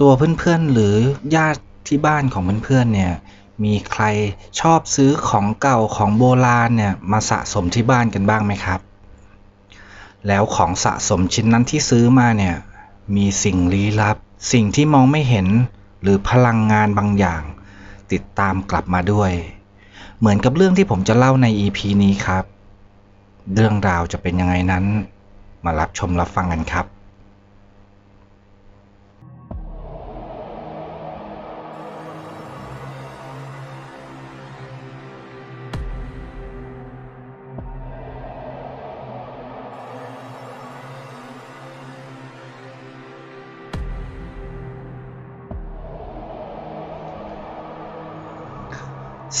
ตัวเพื่อนๆหรือญาติที่บ้านของเพื่อนๆเนี่ยมีใครชอบซื้อของเก่าของโบราณเนี่ยมาสะสมที่บ้านกันบ้างไหมครับ แล้วของสะสมชิ้นนั้นที่ซื้อมาเนี่ยมีสิ่งลี้ลับ สิ่งที่มองไม่เห็นหรือพลังงานบางอย่าง ติดตามกลับมาด้วย เหมือนกับเรื่องที่ผมจะเล่าใน EP นี้ครับ เรื่องราวจะเป็นยังไงนั้น มารับชมรับฟังกันครับ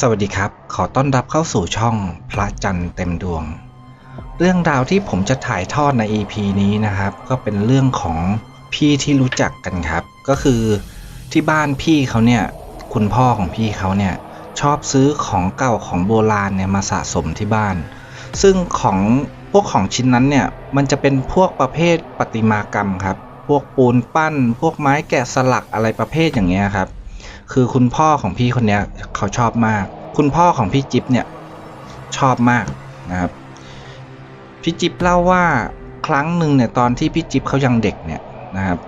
สวัสดีครับ ขอต้อนรับเข้าสู่ช่องพระจันทร์เต็มดวง เรื่องราวที่ผมจะถ่ายทอดใน EP นี้นะครับ ก็เป็นเรื่องของพี่ที่รู้จักกันครับ ก็คือที่บ้านพี่เขาเนี่ย คุณพ่อของพี่เขาเนี่ย ชอบซื้อของเก่าของโบราณเนี่ยมาสะสมที่บ้าน ซึ่งของพวกของชิ้นนั้นเนี่ย มันจะเป็นพวกประเภทประติมากรรมครับ พวกปูนปั้น พวกไม้แกะสลักอะไรประเภทอย่างเงี้ยครับ คือคุณพ่อของพี่คนนี้เขาชอบมาก คุณพ่อของพี่จิ๊บเนี่ยชอบมากนะครับพี่จิ๊บเล่าว่าครั้งหนึ่งเนี่ยตอนที่พี่จิ๊บเขายังเด็กเนี่ยนะครับ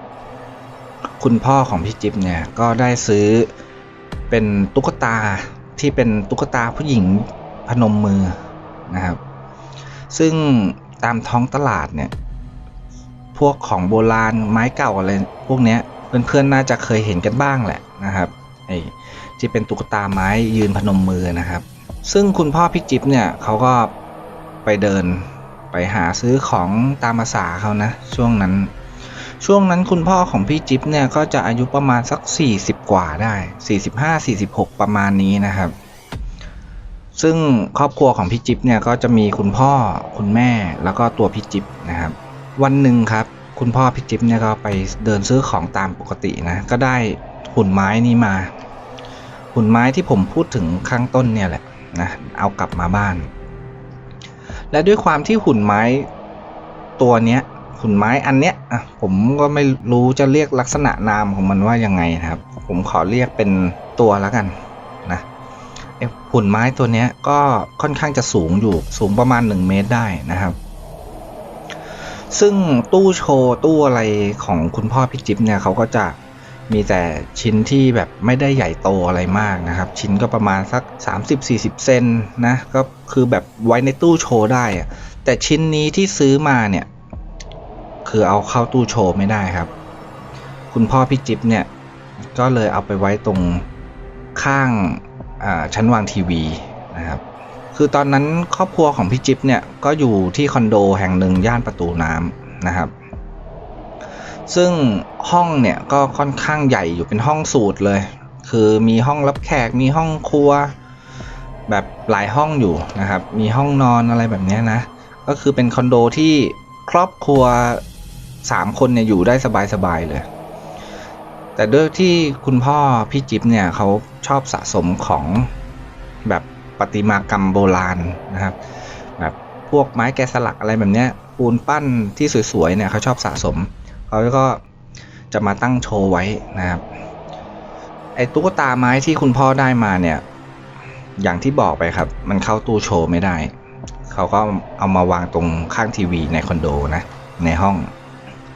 คุณพ่อของพี่จิ๊บเนี่ยก็ได้ซื้อเป็นตุ๊กตาที่เป็นตุ๊กตาผู้หญิงพนมมือนะครับ ซึ่งตามท้องตลาดเนี่ยพวกของโบราณไม้เก่าอะไรพวกเนี้ยเพื่อนๆน่าจะเคยเห็นกันบ้างแหละนะครับ ไอ้ที่เป็นตุ๊กตาไม้ยืนพนมมือนะครับ ซึ่งคุณพ่อพี่จิ๊บเนี่ยเขาก็ไปเดินไปหาซื้อของตามภาษาเขานะ ช่วงนั้น ช่วงนั้นคุณพ่อของพี่จิ๊บเนี่ยก็จะอายุประมาณสัก 40 กว่าได้ 45 46 ประมาณนี้นะครับ ซึ่งครอบครัวของพี่จิ๊บเนี่ยก็จะมีคุณพ่อคุณแม่แล้วก็ตัวพี่จิ๊บนะครับ วันหนึ่งครับ คุณพ่อพี่จิ๊บเนี่ยก็ไปเดินซื้อของตามปกตินะก็ได้หุ่นไม้นี้มา หุ่นไม้ที่ผมพูดถึงข้างต้นเนี่ยแหละนะเอากลับมาบ้าน และด้วยความที่หุ่นไม้ตัวเนี้ยหุ่นไม้อันเนี้ยอะผมก็ไม่รู้จะเรียกลักษณะนามของมันว่ายังไงนะครับ ผมขอเรียกเป็นตัวแล้วกันนะหุ่นไม้ตัวเนี้ยก็ค่อนข้างจะสูงอยู่สูงประมาณ 1 เมตรได้นะครับ ซึ่งตู้โชว์ตู้อะไรของคุณพ่อพี่จิ๊บเนี่ยเขาก็จะ มีแต่ชิ้นที่แบบไม่ได้ใหญ่โตอะไรมากนะครับ ชิ้นก็ประมาณสัก 30-40 เซนนะ ก็คือแบบไว้ในตู้โชว์ได้ แต่ชิ้นนี้ที่ซื้อมาเนี่ย คือเอาเข้าตู้โชว์ไม่ได้ครับ คุณพ่อพี่จิ๊บเนี่ย ก็เลยเอาไปไว้ตรงข้างชั้นวางทีวีนะครับคือตอนนั้นครอบครัวของพี่จิ๊บเนี่ยก็อยู่ที่คอนโดแห่งหนึ่งย่านประตูน้ำนะครับ ซึ่งห้องเนี่ยก็ค่อนข้างใหญ่อยู่เป็นห้องสูตรเลย คือมีห้องรับแขกมีห้องครัว แบบหลายห้องอยู่นะครับ มีห้องนอนอะไรแบบนี้นะ ก็คือเป็นคอนโดที่ครอบครัว 3 คนเนี่ยอยู่ได้สบายๆเลย แต่ด้วยที่คุณพ่อพี่จิ๊บเนี่ยเขาชอบสะสมของแบบประติมากรรมโบราณนะครับ แบบพวกไม้แกะสลักอะไรแบบนี้ปูนปั้นที่สวยๆเนี่ยเขาชอบสะสม เขาก็จะมาตั้งโชว์ไว้นะครับ ไอ้ตุ๊กตาไม้ที่คุณพ่อได้มาเนี่ย อย่างที่บอกไปครับ มันเข้าตู้โชว์ไม่ได้ เขาก็เอามาวางตรงข้างทีวีในคอนโดนะ ในห้อง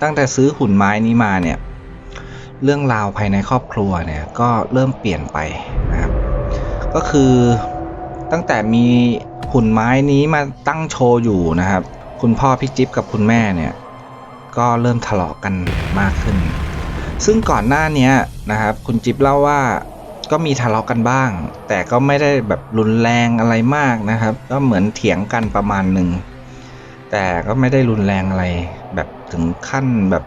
ตั้งแต่ซื้อหุ่นไม้นี้มาเนี่ย เรื่องราวภายในครอบครัวเนี่ยก็เริ่มเปลี่ยนไปนะครับ ก็คือตั้งแต่มีหุ่นไม้นี้มาตั้งโชว์อยู่นะครับ คุณพ่อพี่จิ๊บกับคุณแม่เนี่ย ก็เริ่มทะเลาะกันมากขึ้น ซึ่งก่อนหน้านี้นะครับคุณจิ๊บเล่าว่าก็มีทะเลาะกันบ้าง แต่ก็ไม่ได้แบบรุนแรงอะไรมากนะครับ ก็เหมือนเถียงกันประมาณหนึ่งแต่ก็ไม่ได้รุนแรงอะไร แบบถึงขั้นแบบ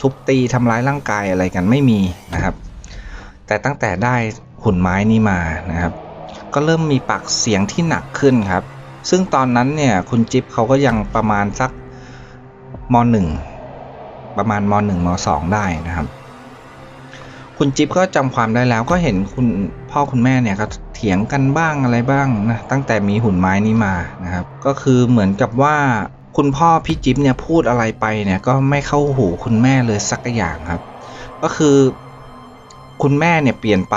ทุบตีทำร้ายร่างกายอะไรกันไม่มีนะครับ แต่ตั้งแต่ได้หุ่นไม้นี้มานะครับ ก็เริ่มมีปากเสียงที่หนักขึ้นครับ ซึ่งตอนนั้นเนี่ยคุณจิ๊บเขาก็ยังประมาณสัก มหนึ่งประมาณมหนึ่งมสองได้นะครับ คุณจิ๊บก็จำความได้แล้วก็เห็นคุณพ่อคุณแม่เนี่ยก็เถียงกันบ้างอะไรบ้างนะตั้งแต่มีหุ่นไม้นี้มานะครับ ก็คือเหมือนกับว่าคุณพ่อพี่จิ๊บเนี่ยพูดอะไรไปเนี่ยก็ไม่เข้าหูคุณแม่เลยสักอย่างครับ ก็คือคุณแม่เนี่ยเปลี่ยนไป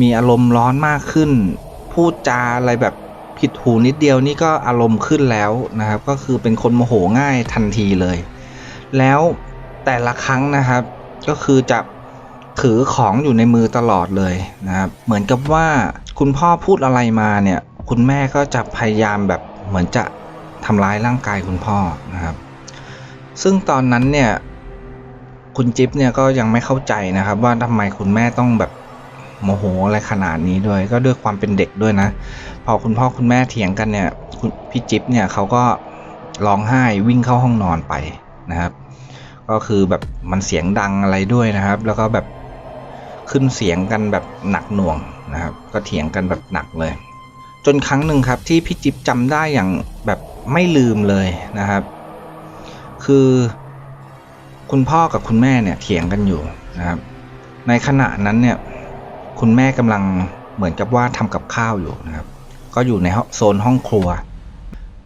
มีอารมณ์ร้อนมากขึ้น พูดจาอะไรแบบ ผิดหูนิดเดียวนี่ก็อารมณ์ขึ้นแล้วนะครับ ก็คือเป็นคนโมโหง่ายทันทีเลย แล้วแต่ละครั้งนะครับ ก็คือจะถือของอยู่ในมือตลอดเลยนะครับ เหมือนกับว่าคุณพ่อพูดอะไรมาเนี่ย คุณแม่ก็จะพยายามแบบเหมือนจะทำร้ายร่างกายคุณพ่อนะครับ ซึ่งตอนนั้นเนี่ยคุณจิ๊บเนี่ยก็ยังไม่เข้าใจนะครับ ว่าทำไมคุณแม่ต้องแบบ โมโหอะไรขนาดนี้ด้วย ก็ด้วยความเป็นเด็กด้วยนะ พอคุณพ่อคุณแม่เถียงกันเนี่ยพี่จิ๊บเนี่ยเขาก็ร้องไห้วิ่งเข้าห้องนอนไปนะครับ ก็คือแบบมันเสียงดังอะไรด้วยนะครับ แล้วก็แบบขึ้นเสียงกันแบบหนักหน่วงนะครับ ก็เถียงกันแบบหนักเลย จนครั้งหนึ่งครับที่พี่จิ๊บจำได้อย่างแบบไม่ลืมเลยนะครับ คือคุณพ่อกับคุณแม่เนี่ยเถียงกันอยู่นะครับ ในขณะนั้นเนี่ย คุณแม่กำลังเหมือนกับว่าทำกับข้าวอยู่นะครับ ก็อยู่ในโซนห้องครัว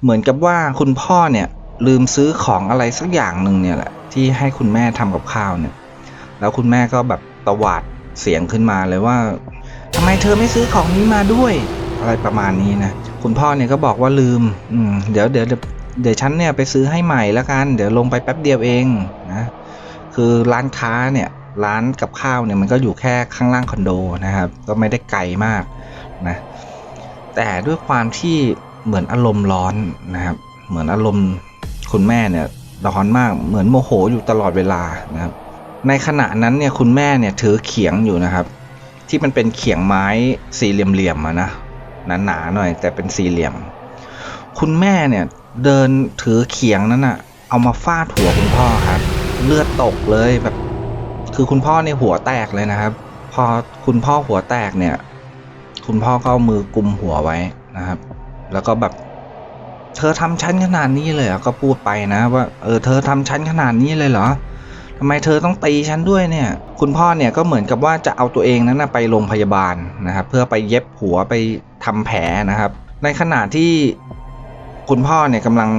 เหมือนกับว่าคุณพ่อเนี่ยลืมซื้อของอะไรสักอย่างหนึ่งเนี่ยแหละที่ให้คุณแม่ทำกับข้าวเนี่ย แล้วคุณแม่ก็แบบตวาดเสียงขึ้นมาเลยว่าทำไมเธอไม่ซื้อของนี้มาด้วย อะไรประมาณนี้นะ คุณพ่อเนี่ยก็บอกว่าลืม อืมเดี๋ยวเดี๋ยวเดี๋ยวเดี๋ยวฉันเนี่ยไปซื้อให้ใหม่แล้วกัน เดี๋ยวลงไปแป๊บเดียวเองนะ คือร้านค้าเนี่ย ร้านกับข้าวเนี่ยมันก็อยู่แค่ข้างล่างคอนโดนะครับ ก็ไม่ได้ไกลมากนะแต่ด้วยความที่เหมือนอารมณ์ร้อนนะครับ เหมือนอารมณ์คุณแม่เนี่ยร้อนมากเหมือนโมโหอยู่ตลอดเวลานะครับ ในขณะนั้นเนี่ยคุณแม่เนี่ยถือเขียงอยู่นะครับ ที่มันเป็นเขียงไม้สี่เหลี่ยมๆนะหนาๆหน่อย แต่เป็นสี่เหลี่ยม คุณแม่เนี่ยเดินถือเขียงนั้นอะเอามาฟาดหัวคุณพ่อครับ เลือดตกเลยแบบ คือคุณพ่อเนี่ยหัวแตกเลยนะครับ พอคุณพ่อหัวแตกเนี่ย คุณพ่อก็เอามือกุมหัวไว้นะครับ แล้วก็แบบเธอทำฉันขนาดนี้เลยเหรอก็พูดไปนะ ว่าเออเธอทำฉันขนาดนี้เลยเหรอทำไมเธอต้องตีฉันด้วยเนี่ย คุณพ่อเนี่ยก็เหมือนกับว่าจะเอาตัวเองนั้นนะไปโรงพยาบาลนะครับ เพื่อไปเย็บหัวไปทำแผลนะครับ ในขณะที่คุณพ่อเนี่ยกำลัง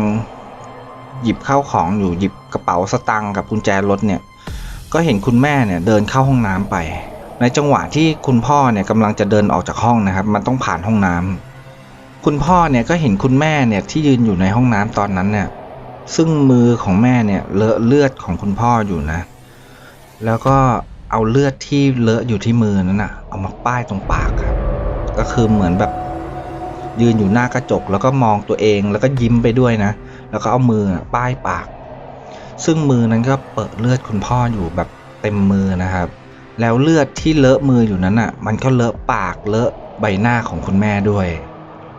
หยิบข้าวของอยู่หยิบกระเป๋าสตังค์กับกุญแจรถเนี่ย ก็เห็นคุณแม่เนี่ยเดินเข้าห้องน้ำไป ในจังหวะที่คุณพ่อเนี่ยกำลังจะเดินออกจากห้องนะครับ มันต้องผ่านห้องน้ำคุณพ่อเนี่ยก็เห็นคุณแม่เนี่ยที่ยืนอยู่ในห้องน้ำตอนนั้นเนี่ย ซึ่งมือของแม่เนี่ยเลอะเลือดของคุณพ่ออยู่นะ แล้วก็เอาเลือดที่เลอะอยู่ที่มือนั้นนะเอามาป้ายตรงปากครับ ก็คือเหมือนแบบยืนอยู่หน้ากระจกแล้วก็มองตัวเองแล้วก็ยิ้มไปด้วยนะ แล้วก็เอามือป้ายปาก ซึ่งมือนั้นก็เปิดเลือดคุณพ่ออยู่แบบเต็มมือนะครับ แล้วเลือดที่เลอะมืออยู่นั้นอะ มันก็เลอะปากเลอะใบหน้าของคุณแม่ด้วย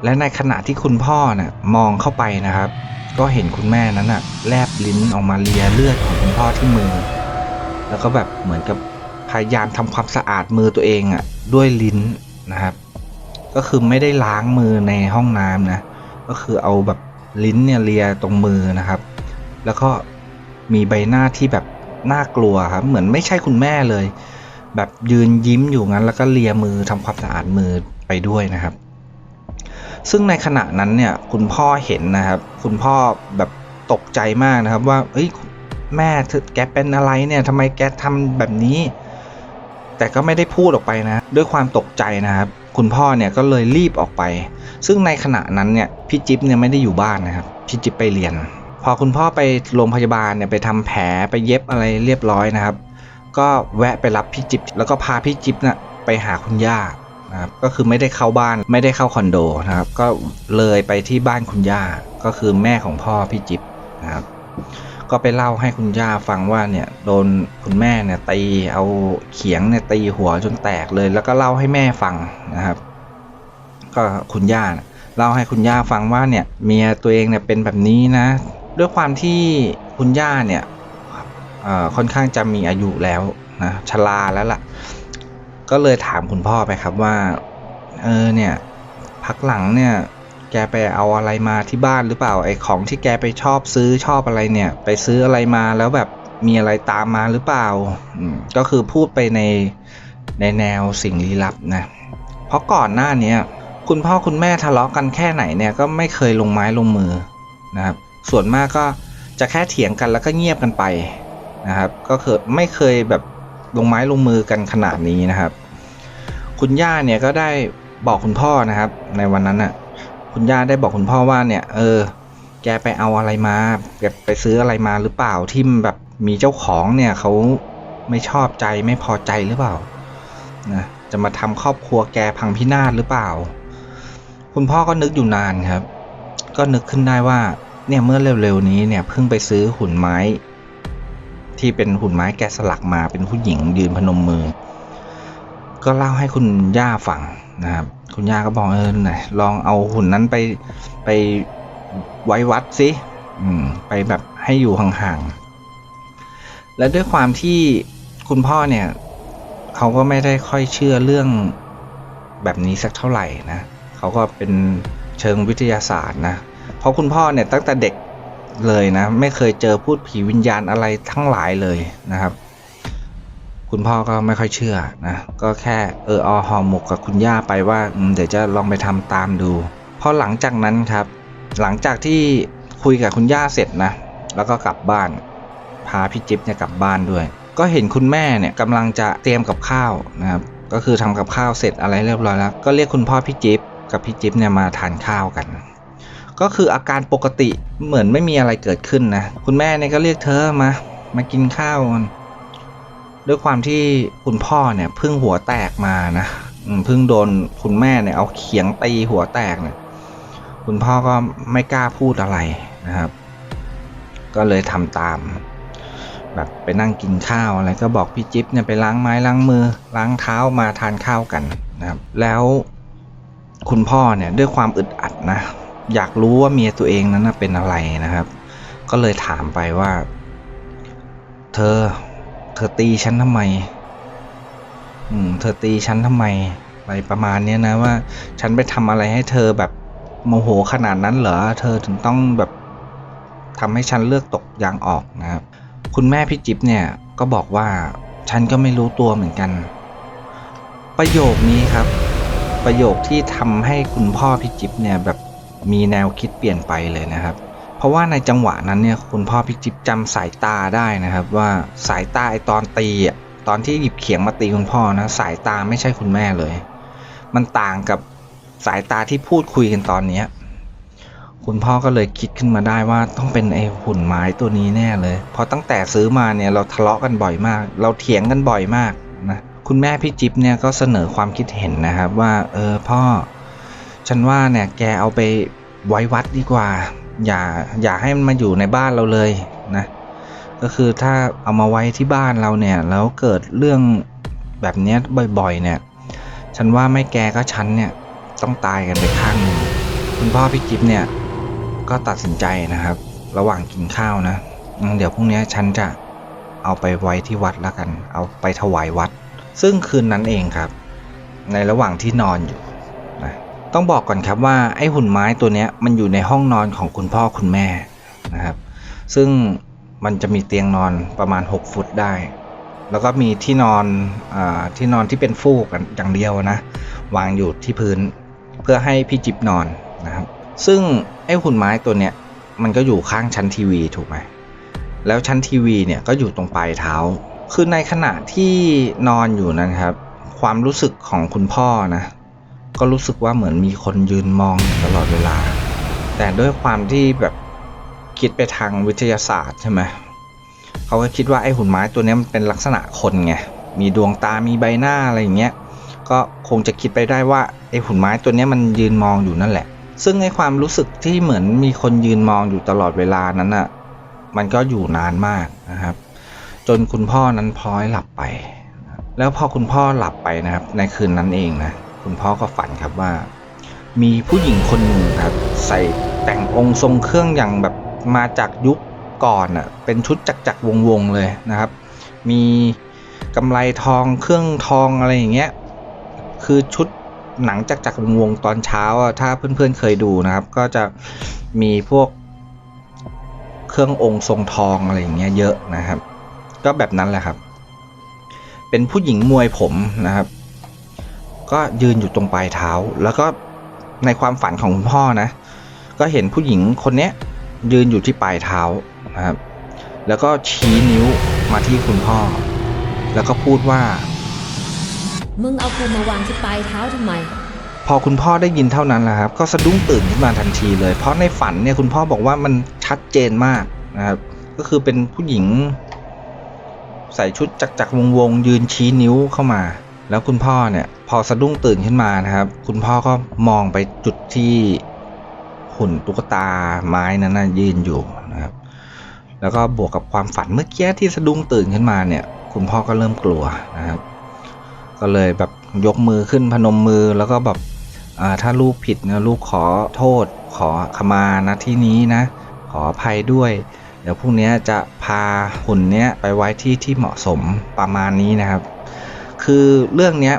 และในขณะที่คุณพ่อน่ะมองเข้าไปนะครับ ก็เห็นคุณแม่นั้นน่ะแลบลิ้นออกมาเลียเลือดของคุณพ่อที่มือ แล้วก็แบบเหมือนกับพยายามทำความสะอาดมือตัวเองอะด้วยลิ้นนะครับ ก็คือไม่ได้ล้างมือในห้องน้ำนะ ก็คือเอาแบบลิ้นเนี่ยเลียตรงมือนะครับ แล้วก็ มีใบหน้าที่แบบน่ากลัวครับเหมือนไม่ใช่คุณแม่เลย แบบยืนยิ้มอยู่งั้น แล้วก็เลียมือทำความสะอาดมือไปด้วยนะครับ ซึ่งในขณะนั้นเนี่ยคุณพ่อเห็นนะครับ คุณพ่อแบบตกใจมากนะครับ ว่าเอ้ยแม่แกเป็นอะไรเนี่ยทำไมแกทำแบบนี้ แต่ก็ไม่ได้พูดออกไปนะ ด้วยความตกใจนะครับ คุณพ่อเนี่ยก็เลยรีบออกไป ซึ่งในขณะนั้นเนี่ยพี่จิ๊บเนี่ยไม่ได้อยู่บ้านนะครับพี่จิ๊บไปเรียน พอคุณพ่อไปโรงพยาบาลเนี่ยไปทำแผลไปเย็บอะไรเรียบร้อยนะครับ ก็แวะไปรับพี่จิ๊บแล้วก็พาพี่จิ๊บน่ะไปหาคุณย่านะครับก็คือไม่ได้เข้าบ้านไม่ได้เข้าคอนโดนะครับ ก็เลยไปที่บ้านคุณย่าก็คือแม่ของพ่อพี่จิ๊บนะครับก็ไปเล่าให้คุณย่าฟังว่าเนี่ยโดนคุณแม่เนี่ยตีเอาเขียงเนี่ยตีหัวจนแตกเลย แล้วก็เล่าให้แม่ฟังนะครับ ก็คุณย่าเล่าให้คุณย่าฟังว่าเนี่ยเมียตัวเองเนี่ยเป็นแบบนี้นะ ด้วยความที่คุณย่าเนี่ยค่อนข้างจะมีอายุแล้วนะชราแล้วล่ะ ก็เลยถามคุณพ่อไปครับว่า เออเนี่ย พักหลังเนี่ย แกไปเอาอะไรมาที่บ้านหรือเปล่าไอ้ของที่แกไปชอบซื้อชอบอะไรเนี่ย ไปซื้ออะไรมาแล้วแบบมีอะไรตามมาหรือเปล่าก็คือพูดไปในในแนวสิ่งลี้ลับนะ เพราะก่อนหน้านี้คุณพ่อคุณแม่ทะเลาะกันแค่ไหนเนี่ยก็ไม่เคยลงไม้ลงมือนะครับ ส่วนมากก็จะแค่เถียงกันแล้วก็เงียบกันไปนะครับ ก็คือไม่เคยแบบลงไม้ลงมือกันขนาดนี้นะครับ คุณย่าเนี่ยก็ได้บอกคุณพ่อนะครับ ในวันนั้นน่ะ คุณย่าได้บอกคุณพ่อว่าเนี่ย เออ แกไปเอาอะไรมาแกไปซื้ออะไรมาหรือเปล่าที่มันแบบมีเจ้าของเนี่ยเขาไม่ชอบใจไม่พอใจหรือเปล่านะจะมาทำครอบครัวแกพังพินาศหรือเปล่า คุณพ่อก็นึกอยู่นานครับ ก็นึกขึ้นได้ว่า เนี่ยเมื่อเร็วๆนี้เนี่ยเพิ่งไปซื้อหุ่นไม้ ที่เป็นหุ่นไม้แกะสลักมาเป็นผู้หญิงยืนพนมมือ ก็เล่าให้คุณย่าฟังนะครับคุณย่าก็บอกเออไหนลองเอาหุ่นนั้นไปไปไว้วัดสิอืมไปแบบให้อยู่ห่างๆ และด้วยความที่คุณพ่อเนี่ยเขาก็ไม่ได้ค่อยเชื่อเรื่องแบบนี้สักเท่าไหร่นะเขาก็เป็นเชิงวิทยาศาสตร์นะ ราะคุณพ่อเนี่ยตั้งแต่เด็กเลยนะ ไม่เคยเจอพูดผีวิญญาณอะไรทั้งหลายเลยนะครับ คุณพ่อก็ไม่ค่อยเชื่อนะก็แค่เอออาหอหมกกับคุณย่าไปว่าเดี๋ยวจะลองไปทำตามดูพอหลังจากนั้นครับ หลังจากที่คุยกับคุณย่าเสร็จนะ แล้วก็กลับบ้าน พาพี่จิ๊บเนี่ยกลับบ้านด้วย ก็เห็นคุณแม่เนี่ยกำลังจะเตรียมกับข้าวนะครับก็คือทำกับข้าวเสร็จอะไรเรียบร้อยแล้ว ก็เรียกคุณพ่อพี่จิ๊บกับพี่จิ๊บเนี่ยมาทานข้าวกัน ก็คืออาการปกติเหมือนไม่มีอะไรเกิดขึ้นนะ คุณแม่เนี่ยก็เรียกเธอมา มากินข้าวกันด้วยความที่คุณพ่อเนี่ยเพิ่งหัวแตกมานะเพิ่งโดนคุณแม่เนี่ยเอาเขียงตีหัวแตกเนี่ยคุณพ่อก็ไม่กล้าพูดอะไรนะครับ ก็เลยทำตาม แบบไปนั่งกินข้าวอะไรก็บอกพี่จิ๊บเนี่ยไปล้างไม้ล้างมือ ล้างเท้ามาทานข้าวกันนะครับ แล้วคุณพ่อเนี่ยด้วยความอึดอัดนะ อยากรู้ว่าเมียตัวเองนั้นเป็นอะไรนะครับ ก็เลยถามไปว่า เธอ เธอตีฉันทำไม อืม เธอตีฉันทำไมอะไรประมาณเนี้ยนะว่า ฉันไปทำอะไรให้เธอแบบโมโหขนาดนั้นเหรอ เธอถึงต้องแบบทำให้ฉันเลือกตกยางออกนะครับ คุณแม่พี่จิ๊บเนี่ยก็บอกว่าฉันก็ไม่รู้ตัวเหมือนกัน ประโยคนี้ครับ ประโยคที่ทำให้คุณพ่อพี่จิ๊บเนี่ยแบบ มีแนวคิดเปลี่ยนไปเลยนะครับ เพราะว่าในจังหวะนั้นเนี่ยคุณพ่อพี่จิ๊บจำสายตาได้นะครับว่าสายตาไอตอนตีอะตอนที่หยิบเขียงมาตีคุณพ่อนะสายตาไม่ใช่คุณแม่เลย มันต่างกับสายตาที่พูดคุยกันตอนเนี้ยคุณพ่อก็เลยคิดขึ้นมาได้ว่าต้องเป็นไอหุ่นไม้ตัวนี้แน่เลยเพราะตั้งแต่ซื้อมาเนี่ยเราทะเลาะกันบ่อยมาก เราเถียงกันบ่อยมากนะคุณแม่พี่จิ๊บเนี่ยก็เสนอความคิดเห็นนะครับว่าเออพ่อ ฉันว่าเนี่ยแกเอาไปไว้วัดดีกว่า อย่าอย่าให้มันมาอยู่ในบ้านเราเลยนะก็คือถ้าเอามาไว้ที่บ้านเราเนี่ยแล้วเกิดเรื่องแบบนี้บ่อยๆ เนี่ย ฉันว่าไม่แกก็ฉันเนี่ยต้องตายกันไปข้างหนึ่งคุณพ่อพี่จิ๊บเนี่ยก็ตัดสินใจนะครับ ระหว่างกินข้าวนะเดี๋ยวพรุ่งนี้ฉันจะเอาไปไว้ที่วัดแล้วกัน เอาไปถวายวัด ซึ่งคืนนั้นเองครับ ในระหว่างที่นอนอยู่ ต้องบอกก่อนครับว่าไอ้หุ่นไม้ตัวนี้มันอยู่ในห้องนอนของคุณพ่อคุณแม่นะครับ ซึ่งมันจะมีเตียงนอนประมาณ 6 ฟุตได้ แล้วก็มีที่นอนอที่นอนที่เป็นฟูกอย่างเดียวนะ วางอยู่ที่พื้นเพื่อให้พี่จิบนอนนะครับ ซึ่งไอ้หุ่นไม้ตัวเนี้ยมันก็อยู่ข้างชั้นทีวีถูกไหมแล้วชั้นทีวีเนี่ยก็อยู่ตรงปลายเท้า คือในขณะที่นอนอยู่นะครับ ความรู้สึกของคุณพ่อนะ ก็รู้สึกว่าเหมือนมีคนยืนมองอยู่ตลอดเวลา แต่ด้วยความที่แบบคิดไปทางวิทยาศาสตร์ใช่ไหมเขาก็คิดว่าไอ้หุ่นไม้ตัวนี้มันเป็นลักษณะคนไง มีดวงตา มีใบหน้าอะไรอย่างเงี้ย ก็คงจะคิดไปได้ว่าไอ้หุ่นไม้ตัวนี้มันยืนมองอยู่นั่นแหละ ซึ่งไอ้ความรู้สึกที่เหมือนมีคนยืนมองอยู่ตลอดเวลานั้นอะ มันก็อยู่นานมากนะครับ จนคุณพ่อนั้นพลอยหลับไป แล้วพอคุณพ่อหลับไปนะครับ ในคืนนั้นเองนะ คุณพ่อก็ฝันครับว่า มีผู้หญิงคนหนึ่งครับ ใส่แต่งองค์ทรงเครื่องอย่างแบบมาจากยุคก่อนอะเป็นชุดจักรจักวงๆเลยนะครับ มีกำไรทองเครื่องทองอะไรอย่างเงี้ยคือชุดหนังจักรจักวงวงๆตอนเช้าอะถ้าเพื่อนๆเคยดูนะครับ ก็จะมีพวกเครื่ององค์ทรงทองอะไรอย่างเงี้ยเยอะนะครับ ก็แบบนั้นแหละครับ เป็นผู้หญิงมวยผมนะครับ ก็ยืนอยู่ตรงปลายเท้า แล้วก็ในความฝันของคุณพ่อนะ ก็เห็นผู้หญิงคนเนี้ยยืนอยู่ที่ปลายเท้านะครับ แล้วก็ชี้นิ้วมมาที่คุณพ่อ แล้วก็พูดว่า มึงเอากูมาวางที่ปลายเท้าทำไม พอคุณพ่อได้ยินเท่านั้นแหละครับ ก็สะดุ้งตื่นขึ้นมาทันทีเลย เพราะในฝันเนี่ยคุณพ่อบอกว่ามันชัดเจนมากนะครับ ก็คือเป็นผู้หญิง ใส่ชุดจักจักรวงๆยืนชี้นิ้วเข้ามา แล้วคุณพ่อเนี่ยพอสะดุ้งตื่นขึ้นมานะครับ คุณพ่อก็มองไปจุดที่หุ่นตุ๊กตาไม้นั้นนะยืนอยู่นะครับ แล้วก็บวกกับความฝันเมื่อกี้ที่สะดุ้งตื่นขึ้นมาเนี่ย คุณพ่อก็เริ่มกลัวนะครับ ก็เลยแบบยกมือขึ้นพนมมือแล้วก็แบบอ่าถ้าลูกผิดนะลูกขอโทษ ขอขมานะที่นี้นะ ขออภัยด้วย เดี๋ยวพรุ่งนี้จะพาหุ่นเนี้ยไปไว้ที่ที่เหมาะสมประมาณนี้นะครับ คือเรื่องเนี้ย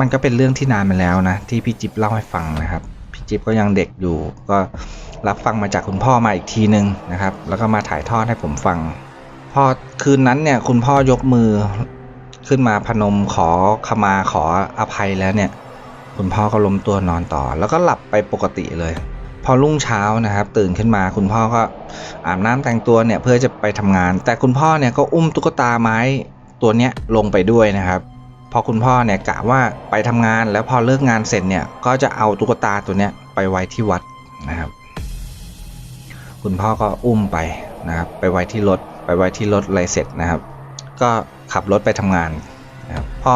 มันก็เป็นเรื่องที่นานมาแล้วนะที่พี่จิ๊บเล่าให้ฟังนะครับ พี่จิ๊บก็ยังเด็กอยู่ ก็รับฟังมาจากคุณพ่อมาอีกทีนึงนะครับ แล้วก็มาถ่ายทอดให้ผมฟัง พอคืนนั้นเนี่ยคุณพ่อยกมือขึ้นมาพนมขอขมาขออภัยแล้วเนี่ย คุณพ่อก็ล้มตัวนอนต่อ แล้วก็หลับไปปกติเลย พอรุ่งเช้านะครับ ตื่นขึ้นมาคุณพ่อก็อาบน้ำแต่งตัวเนี่ยเพื่อจะไปทำงาน แต่คุณพ่อเนี่ยก็อุ้มตุ๊กตาไม้ตัวเนี้ยลงไปด้วยนะครับ พอคุณพ่อเนี่ยกะว่าไปทำงานแล้วพอเลิกงานเสร็จเนี่ยก็จะเอาตุ๊กตาตัวเนี้ยไปไว้ที่วัดนะครับ คุณพ่อก็อุ้มไปนะครับไปไว้ที่รถไปไว้ที่รถอะไรเสร็จนะครับ ก็ขับรถไปทำงานนะครับพอ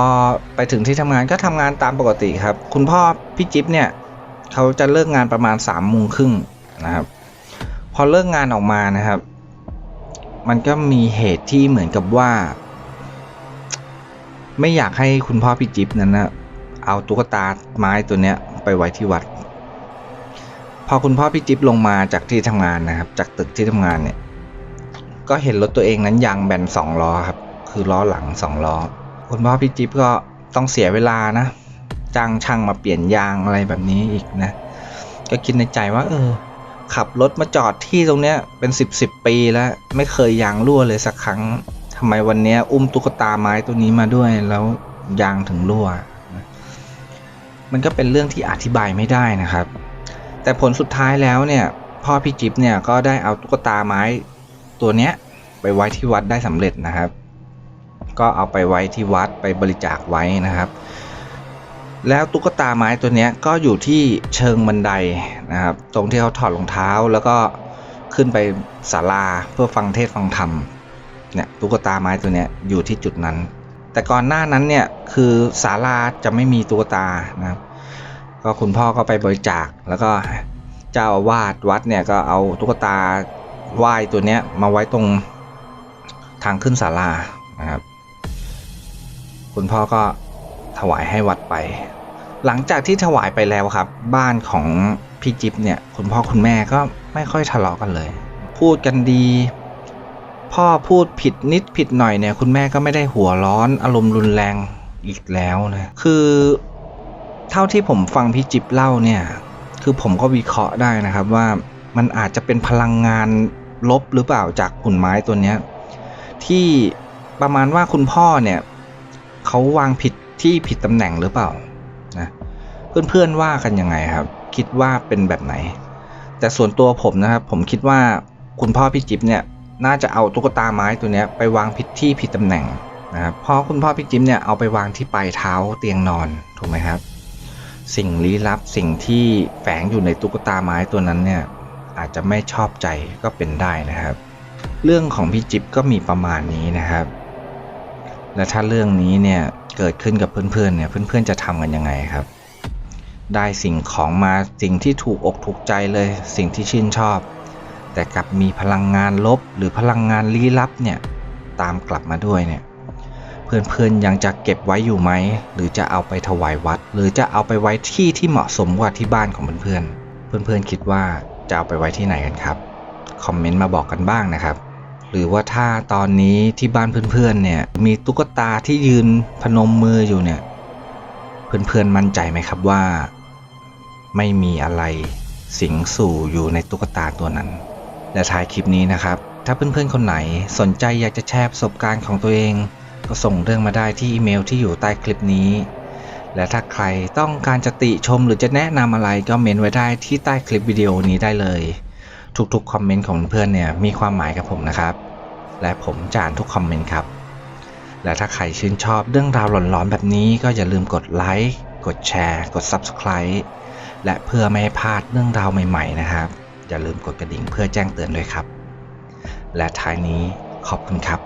ไปถึงที่ทำงานก็ทำงานตามปกติครับ คุณพ่อพี่จิ๊บเนี่ยเขาจะเลิกงานประมาณ3ามโมงครึ่งนะครับ พอเลิกงานออกมานะครับ มันก็มีเหตุที่เหมือนกับว่า ไม่อยากให้คุณพ่อพี่จิ๊บนั้นนะเอาตุ๊กตาไม้ตัวเนี้ยไปไว้ที่วัด พอคุณพ่อพี่จิ๊บลงมาจากที่ทำงานนะครับ จากตึกที่ทำงานเนี่ย ก็เห็นรถตัวเองนั้นยางแบนสองล้อครับ คือล้อหลังสองล้อ คุณพ่อพี่จิ๊บก็ต้องเสียเวลานะจ้างช่างมาเปลี่ยนยางอะไรแบบนี้อีกนะ ก็คิดในใจว่า เออ ขับรถมาจอดที่ตรงเนี้ยเป็นสิบสิบปีแล้ว ไม่เคยยางรั่วเลยสักครั้ง ทำไมวันนี้อุ้มตุ๊กตาไม้ตัวนี้มาด้วยแล้วยางถึงรั่ว มันก็เป็นเรื่องที่อธิบายไม่ได้นะครับ แต่ผลสุดท้ายแล้วเนี่ยพ่อพี่จิ๊บเนี่ยก็ได้เอาตุ๊กตาไม้ตัวเนี้ยไปไว้ที่วัดได้สำเร็จนะครับ ก็เอาไปไว้ที่วัดไปบริจาคไว้นะครับ แล้วตุ๊กตาไม้ตัวเนี้ยก็อยู่ที่เชิงบันไดนะครับ ตรงที่เขาถอดรองเท้าแล้วก็ขึ้นไปศาลาเพื่อฟังเทศฟังธรรม เนี่ยตุ๊กตาไม้ตัวเนี้ยอยู่ที่จุดนั้น แต่ก่อนหน้านั้นเนี่ยคือศาลาจะไม่มีตุ๊กตานะครับ ก็คุณพ่อก็ไปบริจาคแล้วก็เจ้าอาวาสวัดเนี่ยก็เอาตุ๊กตาไหว้ตัวเนี้ยมาไว้ตรงทางขึ้นศาลานะครับ คุณพ่อก็ถวายให้วัดไป หลังจากที่ถวายไปแล้วครับ บ้านของพี่จิ๊บเนี่ย คุณพ่อคุณแม่ก็ไม่ค่อยทะเลาะกันเลย พูดกันดี พ่อพูดผิดนิดผิดหน่อยเนี่ย คุณแม่ก็ไม่ได้หัวร้อนอารมณ์รุนแรงอีกแล้วนะคือเท่าที่ผมฟังพี่จิบเล่าเนี่ยคือผมก็วิเคราะห์ได้นะครับว่ามันอาจจะเป็นพลังงานลบหรือเปล่าจากหุ่นไม้ตัวเนี้ยที่ประมาณว่าคุณพ่อเนี่ยเขาวางผิดที่ผิดตำแหน่งหรือเปล่านะเพื่อนๆว่ากันยังไงครับ คิดว่าเป็นแบบไหน แต่ส่วนตัวผมนะครับ ผมคิดว่าคุณพ่อพี่จิ๊บเนี่ย น่าจะเอาตุ๊กตาไม้ตัวนี้ไปวางผิดที่ผิดตำแหน่งนะครับเพราะคุณพ่อพี่จิ๊บเนี่ยเอาไปวางที่ปลายเท้าเตียงนอนถูกไหมครับ สิ่งลี้ลับสิ่งที่แฝงอยู่ในตุ๊กตาไม้ตัวนั้นเนี่ยอาจจะไม่ชอบใจก็เป็นได้นะครับ เรื่องของพี่จิ๊บก็มีประมาณนี้นะครับ และถ้าเรื่องนี้เนี่ยเกิดขึ้นกับเพื่อนๆเนี่ยเพื่อนๆจะทำกันยังไงครับ ได้สิ่งของมาสิ่งที่ถูกอกถูกใจเลยสิ่งที่ชื่นชอบ แต่กลับมีพลังงานลบหรือพลังงานลี้ลับเนี่ยตามกลับมาด้วยเนี่ยเพื่อนๆยังจะเก็บไว้อยู่ไหมหรือจะเอาไปถวายวัด หรือจะเอาไปไว้ที่ที่เหมาะสมกว่าที่บ้านของเพื่อนๆเพื่อนๆคิดว่าจะเอาไปไว้ที่ไหนกันครับคอมเมนต์มาบอกกันบ้างนะครับ หรือว่าถ้าตอนนี้ที่บ้านเพื่อนๆเนี่ยมีตุ๊กตาที่ยืนพนมมืออยู่เนี่ยเพื่อนๆมั่นใจไหมครับว่า ไม่มีอะไรสิงสู่อยู่ในตุ๊กตาตัวนั้น และท้ายคลิปนี้นะครับ ถ้าเพื่อนๆคนไหนสนใจอยากจะแชร์ประสบการณ์ของตัวเอง ก็ส่งเรื่องมาได้ที่อีเมลที่อยู่ใต้คลิปนี้ และถ้าใครต้องการจะติชมหรือจะแนะนำอะไรก็เมนไว้ได้ที่ใต้คลิปวิดีโอนี้ได้เลย ทุกๆคอมเมนต์ของเพื่อนเนี่ยมีความหมายกับผมนะครับ และผมจานทุกคอมเมนต์ครับ และถ้าใครชื่นชอบเรื่องราวหลอนๆแบบนี้ก็อย่าลืมกดไลค์กดแชร์ กด Subscribe และเพื่อไม่ให้พลาดเรื่องราวใหม่ ๆ นะครับ อย่าลืมกดกระดิ่งเพื่อแจ้งเตือนด้วยครับ และท้ายนี้ขอบคุณครับ